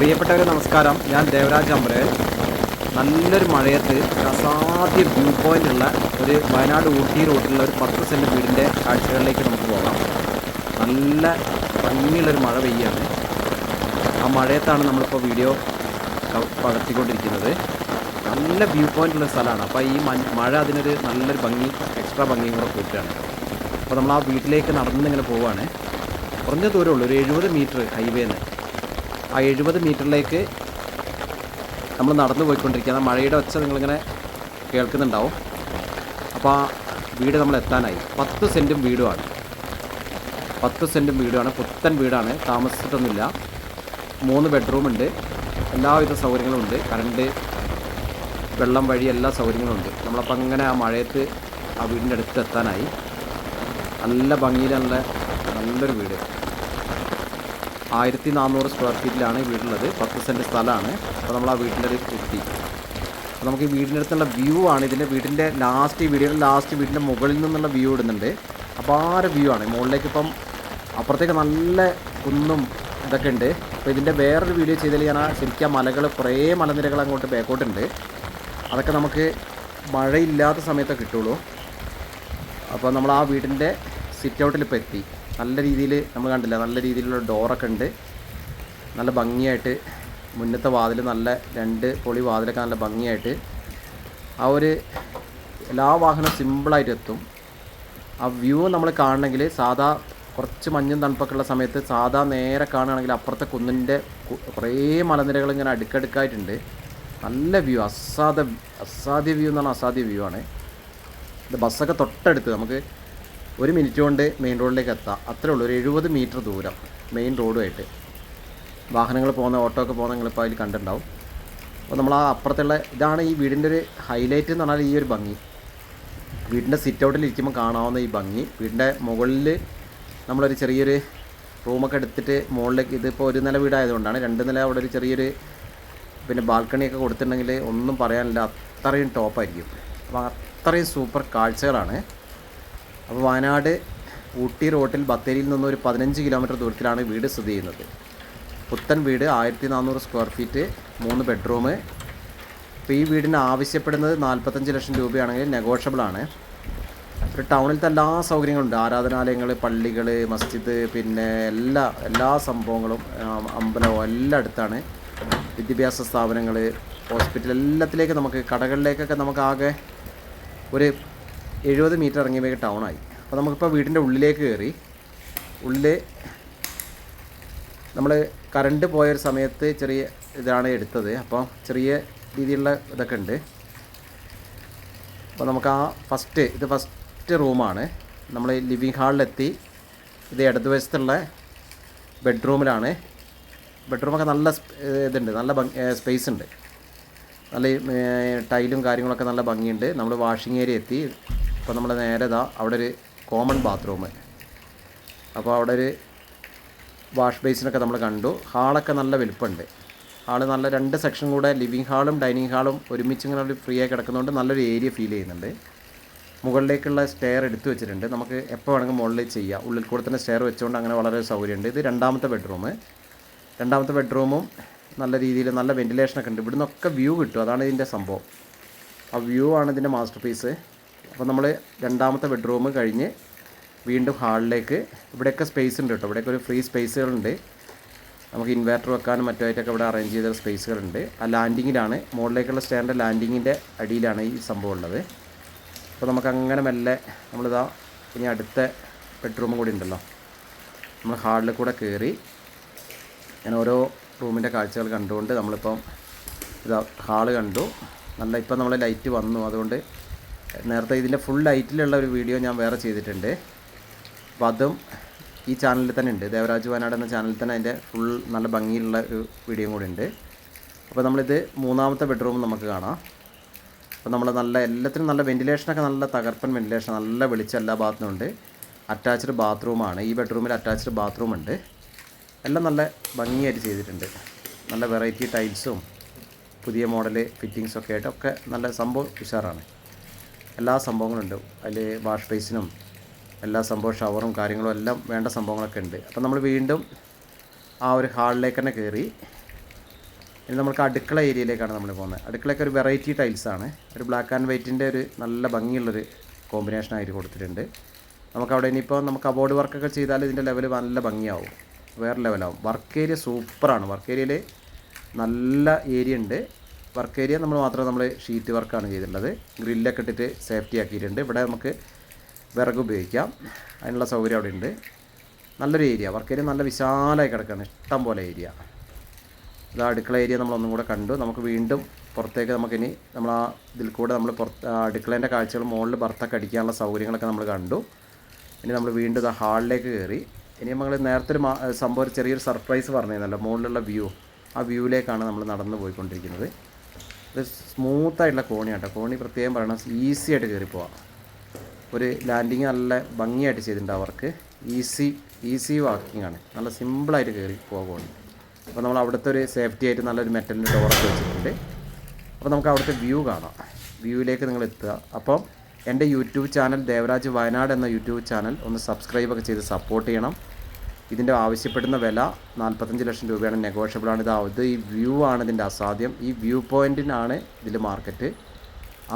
പ്രിയപ്പെട്ടവരെ നമസ്കാരം. ഞാൻ ദേവരാജ് അമ്പരൻ നല്ലൊരു മഴയത്ത് അസാധ്യ വ്യൂ പോയിന്റ് ഉള്ള ഒരു വയനാട് ഊട്ടി റൂട്ടിലുള്ള ഒരു പത്ത് സെന്റ് വീടിന്റെ കാഴ്ചകളിലേക്ക് നമുക്ക് പോകാം. നല്ല ഭംഗിയുള്ളൊരു മഴ പെയ്യാണ്. ആ മഴയത്താണ് നമ്മളിപ്പോൾ വീഡിയോ പകർത്തിക്കൊണ്ടിരിക്കുന്നത്. നല്ല വ്യൂ പോയിന്റ് ഉള്ള സ്ഥലമാണ്. അപ്പോൾ ഈ മഴ അതിനൊരു നല്ലൊരു ഭംഗി എക്സ്ട്രാ ഭംഗിയും കൂടെ കൂട്ടുകയാണ്. അപ്പോൾ നമ്മൾ ആ വീട്ടിലേക്ക് നടന്നിങ്ങനെ പോവുകയാണ് കുറഞ്ഞ ദൂരമുള്ളൂ. ഒരു എഴുപത് മീറ്റർ ഹൈവേന്ന് ആ എഴുപത് മീറ്ററിലേക്ക് നമ്മൾ നടന്നു പോയിക്കൊണ്ടിരിക്കുകയാണ്. മഴയുടെ ഒച്ച നിങ്ങളിങ്ങനെ കേൾക്കുന്നുണ്ടാവും. അപ്പോൾ ആ വീട് നമ്മൾ എത്താനായി. പത്ത് സെന്റും വീടുമാണ്. പത്ത് സെന്റും വീടുമാണ്. പുത്തൻ വീടാണ്. താമസിച്ചിട്ടൊന്നുമില്ല. മൂന്ന് ബെഡ്റൂമുണ്ട് എല്ലാവിധ സൗകര്യങ്ങളും ഉണ്ട്. കറണ്ട് വെള്ളം വഴി എല്ലാ സൗകര്യങ്ങളും ഉണ്ട്. നമ്മളപ്പോൾ അങ്ങനെ ആ മഴയത്ത് ആ വീടിന്റെ അടുത്ത് എത്താനായി. നല്ല ഭംഗിയിലുള്ള നല്ലൊരു വീട്. ആയിരത്തി നാനൂറ് സ്ക്വയർ ഫീറ്റിലാണ് ഈ വീടുള്ളത്. പത്ത് സെന്റ് സ്ഥലമാണ്. അപ്പോൾ നമ്മൾ ആ വീട്ടിന്റെ എത്തി അപ്പോൾ നമുക്ക് ഈ വീടിന്റെ അടുത്തുള്ള വ്യൂ ആണ്. ഇതിന്റെ വീടിന്റെ ലാസ്റ്റ് വീടിന്റെ ലാസ്റ്റ് വീടിന്റെ മുകളിൽ നിന്നുള്ള വ്യൂ ഇടുന്നുണ്ട്. അപ്പോൾ ആ ഒരു വ്യൂ ആണ് മുകളിലേക്ക് ഇപ്പം അപ്പുറത്തേക്ക് നല്ല കുന്നും ഇതൊക്കെ ഉണ്ട്. അപ്പോൾ ഇതിന്റെ വേറൊരു വീഡിയോ ചെയ്താൽ ഞാൻ ശരിക്കും ആ മലകൾ കുറേ മലനിരകൾ അങ്ങോട്ട് ബാക്കോട്ടുണ്ട് അതൊക്കെ നമുക്ക് മഴയില്ലാത്ത സമയത്തൊക്കെ കിട്ടുള്ളൂ. അപ്പോൾ നമ്മൾ ആ വീടിന്റെ സിറ്റ് ഔട്ടിൽ ഇപ്പോൾ എത്തി. നല്ല രീതിയിൽ നമ്മൾ കണ്ടില്ല നല്ല രീതിയിലുള്ള ഡോറൊക്കെ ഉണ്ട്. നല്ല ഭംഗിയായിട്ട് മുന്നത്തെ വാതിൽ നല്ല രണ്ട് പൊളി വാതിലൊക്കെ നല്ല ഭംഗിയായിട്ട് ആ ഒരു എല്ലാ വാഹനവും സിമ്പിളായിട്ട് എത്തും. ആ വ്യൂ നമ്മൾ കാണണമെങ്കിൽ സാധാ കുറച്ച് മഞ്ഞും തണുപ്പൊക്കെ ഉള്ള സമയത്ത് സാധാ നേരെ കാണുകയാണെങ്കിൽ അപ്പുറത്തെ കുന്നിന്റെ കുറേ മലനിരകൾ ഇങ്ങനെ അടുക്കടുക്കായിട്ടുണ്ട്. നല്ല വ്യൂ അസാധ അസാധ്യ വ്യൂ എന്ന് പറഞ്ഞാൽ അസാധ്യ വ്യൂ ആണ്. ഇത് ബസ്സൊക്കെ തൊട്ടടുത്ത് നമുക്ക് ഒരു മിനിറ്റ് കൊണ്ട് മെയിൻ റോഡിലേക്ക് എത്താം. അത്രേ ഉള്ളൂ. ഒരു എഴുപത് മീറ്റർ ദൂരം മെയിൻ റോഡുമായിട്ട് വാഹനങ്ങൾ പോകുന്ന ഓട്ടോ ഒക്കെ പോകുന്ന നിങ്ങളിപ്പോൾ അതിൽ കണ്ടിട്ടുണ്ടാവും. അപ്പോൾ നമ്മൾ ആ അപ്പുറത്തുള്ള ഇതാണ് ഈ വീടിന്റെ ഒരു ഹൈലൈറ്റ് എന്ന് പറഞ്ഞാൽ ഈ ഒരു ഭംഗി. വീടിന്റെ സിറ്റ് ഔട്ടിൽ ഇരിക്കുമ്പോൾ കാണാവുന്ന ഈ ഭംഗി. വീടിന്റെ മുകളിൽ നമ്മളൊരു ചെറിയൊരു റൂമൊക്കെ എടുത്തിട്ട് മുകളിലേക്ക് ഇതിപ്പോൾ ഒരു നില വീടായതുകൊണ്ടാണ്. രണ്ട് നില അവിടെ ഒരു ചെറിയൊരു പിന്നെ ബാൽക്കണിയൊക്കെ കൊടുത്തിട്ടുണ്ടെങ്കിൽ ഒന്നും പറയാനില്ല. അത്രയും ടോപ്പായിരിക്കും അപ്പോൾ അത്രയും സൂപ്പർ കാഴ്ചകളാണ്. അപ്പോൾ വയനാട് ഊട്ടി റോട്ടിൽ ബത്തേരിയിൽ നിന്ന് ഒരു പതിനഞ്ച് കിലോമീറ്റർ ദൂരത്തിലാണ് വീട് സ്ഥിതി ചെയ്യുന്നത്. പുത്തൻ വീട് ആയിരത്തി നാനൂറ് സ്ക്വയർ ഫീറ്റ് മൂന്ന് ബെഡ്റൂം ഇപ്പോൾ ഈ വീടിന് ആവശ്യപ്പെടുന്നത് നാൽപ്പത്തഞ്ച് ലക്ഷം രൂപയാണെങ്കിൽ നെഗോഷ്യബിൾ ആണ്. ഒരു ടൗണിലത്തെ എല്ലാ സൗകര്യങ്ങളുണ്ട്. ആരാധനാലയങ്ങൾ പള്ളികൾ മസ്ജിദ് പിന്നെ എല്ലാ എല്ലാ സംഭവങ്ങളും അമ്പലവും എല്ലാം അടുത്താണ്. വിദ്യാഭ്യാസ സ്ഥാപനങ്ങൾ ഹോസ്പിറ്റൽ എല്ലാത്തിലേക്ക് നമുക്ക് കടകളിലേക്കൊക്കെ നമുക്ക് ആകെ ഒരു എഴുപത് മീറ്റർ ഇറങ്ങിയപ്പോൾ ടൗണായി അപ്പോൾ നമുക്കിപ്പോൾ വീടിന്റെ ഉള്ളിലേക്ക് കയറി ഉള്ളിൽ നമ്മൾ കറണ്ട് പോയൊരു സമയത്ത് ചെറിയ ഇതാണ് എടുത്തത്. അപ്പോൾ ചെറിയ രീതിയിലുള്ള ഇതൊക്കെ ഉണ്ട്. അപ്പോൾ നമുക്ക് ആ ഫസ്റ്റ് ഇത് ഫസ്റ്റ് റൂമാണ് നമ്മൾ ലിവിങ് ഹാളിലെത്തി ഇത് ഇടതുവശത്തുള്ള ബെഡ്റൂമിലാണ് ബെഡ്റൂമൊക്കെ നല്ല ഇതുണ്ട്. നല്ല സ്പേസ് ഉണ്ട്. നല്ല ടൈലും കാര്യങ്ങളൊക്കെ നല്ല ഭംഗിയുണ്ട്. നമ്മൾ വാഷിംഗ് ഏരിയ എത്തി. അപ്പോൾ നമ്മൾ നേരെ ഇതാ അവിടെ ഒരു കോമൺ ബാത്റൂം അപ്പോൾ അവിടെ ഒരു വാഷ് ബേസിനൊക്കെ നമ്മൾ കണ്ടു. ഹാളൊക്കെ നല്ല വലുപ്പമുണ്ട്. ഹാൾ നല്ല രണ്ട് സെക്ഷൻ കൂടെ ലിവിങ് ഹാളും ഡൈനിങ് ഹാളും ഒരുമിച്ച് ഇങ്ങനെ ഒരു ഫ്രീ ആയി കിടക്കുന്നതുകൊണ്ട് നല്ലൊരു ഏരിയ ഫീൽ ചെയ്യുന്നുണ്ട്. മുകളിലേക്കുള്ള സ്റ്റെയർ എടുത്തു വെച്ചിട്ടുണ്ട്. നമുക്ക് എപ്പോൾ വേണമെങ്കിൽ മുകളിൽ ചെയ്യാം. ഉള്ളിൽ കൂടെ തന്നെ സ്റ്റെയർ വെച്ചുകൊണ്ട് അങ്ങനെ വളരെ സൗകര്യമുണ്ട്. ഇത് രണ്ടാമത്തെ ബെഡ്റൂം രണ്ടാമത്തെ ബെഡ്റൂമും നല്ല രീതിയിൽ നല്ല വെന്റിലേഷനൊക്കെ ഉണ്ട്. ഇവിടുന്നൊക്കെ വ്യൂ കിട്ടും. അതാണ് ഇതിന്റെ സംഭവം. ആ വ്യൂ ആണ് ഇതിന്റെ മാസ്റ്റർ പീസ് അപ്പോൾ നമ്മൾ രണ്ടാമത്തെ ബെഡ്റൂം കഴിഞ്ഞ് വീണ്ടും ഹാളിലേക്ക് ഇവിടെയൊക്കെ സ്പേസ് ഉണ്ട് കേട്ടോ ഇവിടെയൊക്കെ ഒരു ഫ്രീ സ്പേസുകളുണ്ട് നമുക്ക് ഇൻവേർട്ടർ വെക്കാനും മറ്റുമായിട്ടൊക്കെ ഇവിടെ അറേഞ്ച് ചെയ്ത സ്പേസുകളുണ്ട് ആ ലാൻഡിങ്ങിലാണ് മുകളിലേക്കുള്ള സ്റ്റേറിന്റെ ലാൻഡിങ്ങിന്റെ അടിയിലാണ് ഈ സംഭവം ഉള്ളത്. അപ്പോൾ നമുക്ക് അങ്ങനെ മെല്ലെ നമ്മളിതാ ഇനി അടുത്ത ബെഡ്റൂം കൂടി ഉണ്ടല്ലോ. നമ്മൾ ഹാളിൽ കൂടെ കയറി ഞാൻ ഓരോ റൂമിന്റെ കാഴ്ചകൾ കണ്ടുകൊണ്ട് നമ്മളിപ്പം ഇതാ ഹാൾ കണ്ടു. നല്ല ഇപ്പം നമ്മൾ ലൈറ്റ് വന്നു. അതുകൊണ്ട് നേരത്തെ ഇതിന്റെ ഫുൾ ലൈറ്റിലുള്ള ഒരു വീഡിയോ ഞാൻ വേറെ ചെയ്തിട്ടുണ്ട്. അപ്പോൾ അതും ഈ ചാനലിൽ തന്നെ ഉണ്ട്. ദേവരാജ് വയനാട് എന്ന ചാനലിൽ തന്നെ അതിന്റെ ഫുൾ നല്ല ഭംഗിയിലുള്ള ഒരു വീഡിയോ കൂടി ഉണ്ട്. അപ്പോൾ നമ്മളിത് മൂന്നാമത്തെ ബെഡ്റൂം നമുക്ക് കാണാം. അപ്പോൾ നമ്മൾ നല്ല എല്ലാത്തിനും നല്ല വെന്റിലേഷനൊക്കെ നല്ല തകർപ്പൻ വെന്റിലേഷൻ നല്ല വെളിച്ചം എല്ലാ ഭാഗത്തും ഉണ്ട്. അറ്റാച്ച്ഡ് ബാത്റൂമാണ് ഈ ബെഡ്റൂമിൽ അറ്റാച്ച്ഡ് ബാത്റൂം ഉണ്ട്. എല്ലാം നല്ല ഭംഗിയായിട്ട് ചെയ്തിട്ടുണ്ട്. നല്ല വെറൈറ്റി ടൈൽസും പുതിയ മോഡൽ ഫിറ്റിങ്സൊക്കെ ആയിട്ടൊക്കെ നല്ല സംഭവം ഉഷാറാണ്. എല്ലാ സംഭവങ്ങളും ഉണ്ട് അതിൽ വാഷ് ബേസിനും എല്ലാ സംഭവം ഷവറും കാര്യങ്ങളും എല്ലാം വേണ്ട സംഭവങ്ങളൊക്കെ ഉണ്ട്. അപ്പം നമ്മൾ വീണ്ടും ആ ഒരു ഹാളിലേക്ക് തന്നെ കയറി ഇനി നമുക്ക് അടുക്കള ഏരിയയിലേക്കാണ് നമ്മൾ പോകുന്നത്. അടുക്കളയൊക്കെ ഒരു വെറൈറ്റി ടൈൽസാണ് ഒരു ബ്ലാക്ക് ആൻഡ് വൈറ്റിന്റെ ഒരു നല്ല ഭംഗിയുള്ളൊരു കോമ്പിനേഷൻ ആയിട്ട് കൊടുത്തിട്ടുണ്ട്. നമുക്കവിടെ ഇനിയിപ്പോൾ നമുക്ക് അബോർഡ് വർക്കൊക്കെ ചെയ്താൽ ഇതിന്റെ ലെവൽ നല്ല ഭംഗിയാവും. വേറെ ലെവലാവും. വർക്ക് ഏരിയ സൂപ്പറാണ്. വർക്ക് ഏരിയയിൽ നല്ല ഏരിയ ഉണ്ട്. വർക്ക് ഏരിയ നമ്മൾ മാത്രം നമ്മൾ ഷീറ്റ് വർക്കാണ് ചെയ്തിട്ടുള്ളത്. ഗ്രില്ലൊക്കെ ഇട്ടിട്ട് സേഫ്റ്റി ആക്കിയിട്ടുണ്ട്. ഇവിടെ നമുക്ക് വിറക് ഉപയോഗിക്കാം. അതിനുള്ള സൗകര്യം അവിടെ ഉണ്ട്. നല്ലൊരു ഏരിയ. വർക്ക് ഏരിയ നല്ല വിശാലമായി കിടക്കുകയാണ് ഇഷ്ടം പോലെ ഏരിയ. ഇത് അടുക്കള ഏരിയ നമ്മളൊന്നും കൂടെ കണ്ടു. നമുക്ക് വീണ്ടും പുറത്തേക്ക് നമുക്കിനി നമ്മൾ ആ ഇതിൽ കൂടെ നമ്മൾ പുറത്ത് അടുക്കളേന്റെ കാഴ്ചകൾ മുകളിൽ ഭർത്തൊക്കെ അടിക്കാനുള്ള സൗകര്യങ്ങളൊക്കെ നമ്മൾ കണ്ടു. ഇനി നമ്മൾ വീണ്ടും ഇത് ഹാളിലേക്ക് കയറി. ഇനി നമ്മൾ നേരത്തെ ഒരു സംഭവം ചെറിയൊരു സർപ്രൈസ് പറഞ്ഞിരുന്നല്ലോ. മുകളിലുള്ള വ്യൂ. ആ വ്യൂവിലേക്കാണ് നമ്മൾ നടന്നു പോയിക്കൊണ്ടിരിക്കുന്നത്. ഇത് സ്മൂത്തായിട്ടുള്ള കോണിയാണ് കേട്ടോ. കോണി പ്രത്യേകം പറയണം ഈസി ആയിട്ട് കയറി പോവാം ഒരു ലാൻഡിങ് നല്ല ഭംഗിയായിട്ട് ചെയ്തിട്ടുണ്ട് അവർക്ക് ഈസി ഈസി വാക്കിംഗ് ആണ്. നല്ല സിമ്പിളായിട്ട് കയറി പോകുകയാണ് അപ്പോൾ നമ്മൾ അവിടുത്തെ ഒരു സേഫ്റ്റി ആയിട്ട് നല്ലൊരു മെറ്റലിന്റെ ഡോറൊക്കെ വെച്ചിട്ടുണ്ട്. അപ്പോൾ നമുക്ക് അവിടുത്തെ വ്യൂ കാണാം. വ്യൂവിലേക്ക് നിങ്ങൾ എത്തുക. അപ്പം എന്റെ യൂട്യൂബ് ചാനൽ ദേവരാജ് വയനാട് എന്ന യൂട്യൂബ് ചാനൽ ഒന്ന് സബ്സ്ക്രൈബൊക്കെ ചെയ്ത് സപ്പോർട്ട് ചെയ്യണം. ഇതിന്റെ ആവശ്യപ്പെടുന്ന വില നാൽപ്പത്തഞ്ച് ലക്ഷം രൂപയാണ് നെഗോഷ്യബിൾ ആണ്. ഇത് അത് ഈ വ്യൂ ആണ് ഇതിന്റെ അസാധ്യം. ഈ വ്യൂ പോയിന്റിനാണ് ഇതിൽ മാർക്കറ്റ്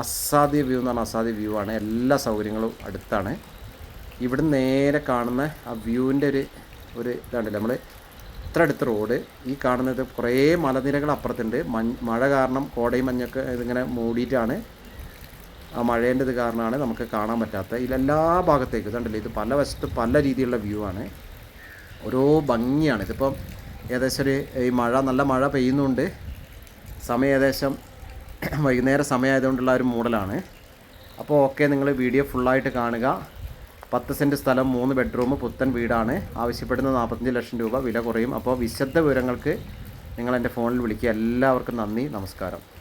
അസാധ്യ വ്യൂ എന്ന് പറഞ്ഞാൽ അസാധ്യ വ്യൂ ആണ്. എല്ലാ സൗകര്യങ്ങളും അടുത്താണ്. ഇവിടുന്ന് നേരെ കാണുന്ന ആ വ്യൂവിന്റെ ഒരു ഒരു ഇതാണ്ടല്ലോ നമ്മൾ ഇത്ര അടുത്ത് റോഡ് ഈ കാണുന്നത് കുറേ മലനിരകൾ അപ്പുറത്തുണ്ട്. മഴ കാരണം കോടയും മഞ്ഞൊക്കെ ഇതിങ്ങനെ മൂടിയിട്ടാണ്. ആ മഴേന്റെ ഇത് കാരണമാണ് നമുക്ക് കാണാൻ പറ്റാത്ത. ഇതിലെല്ലാ ഭാഗത്തേക്കും ഇതുണ്ടല്ലോ ഇത് പല വശത്ത് പല രീതിയിലുള്ള വ്യൂ ആണ്. ഓരോ ഭംഗിയാണ്. ഇതിപ്പം ഏകദേശം ഒരു ഈ മഴ നല്ല മഴ പെയ്യുന്നുണ്ട്. സമയം ഏകദേശം വൈകുന്നേര സമയമായതുകൊണ്ടുള്ള ഒരു മൂടലാണ്. അപ്പോൾ ഓക്കെ നിങ്ങൾ വീഡിയോ ഫുള്ളായിട്ട് കാണുക. പത്ത് സെന്റ് സ്ഥലം മൂന്ന് ബെഡ്റൂം പുത്തൻ വീടാണ്. ആവശ്യപ്പെടുന്ന നാൽപ്പത്തഞ്ച് ലക്ഷം രൂപ വില കുറയും. അപ്പോൾ വിശദ വിവരങ്ങൾക്ക് നിങ്ങൾ എന്റെ ഫോണിൽ വിളിക്കുക. എല്ലാവർക്കും നന്ദി നമസ്കാരം.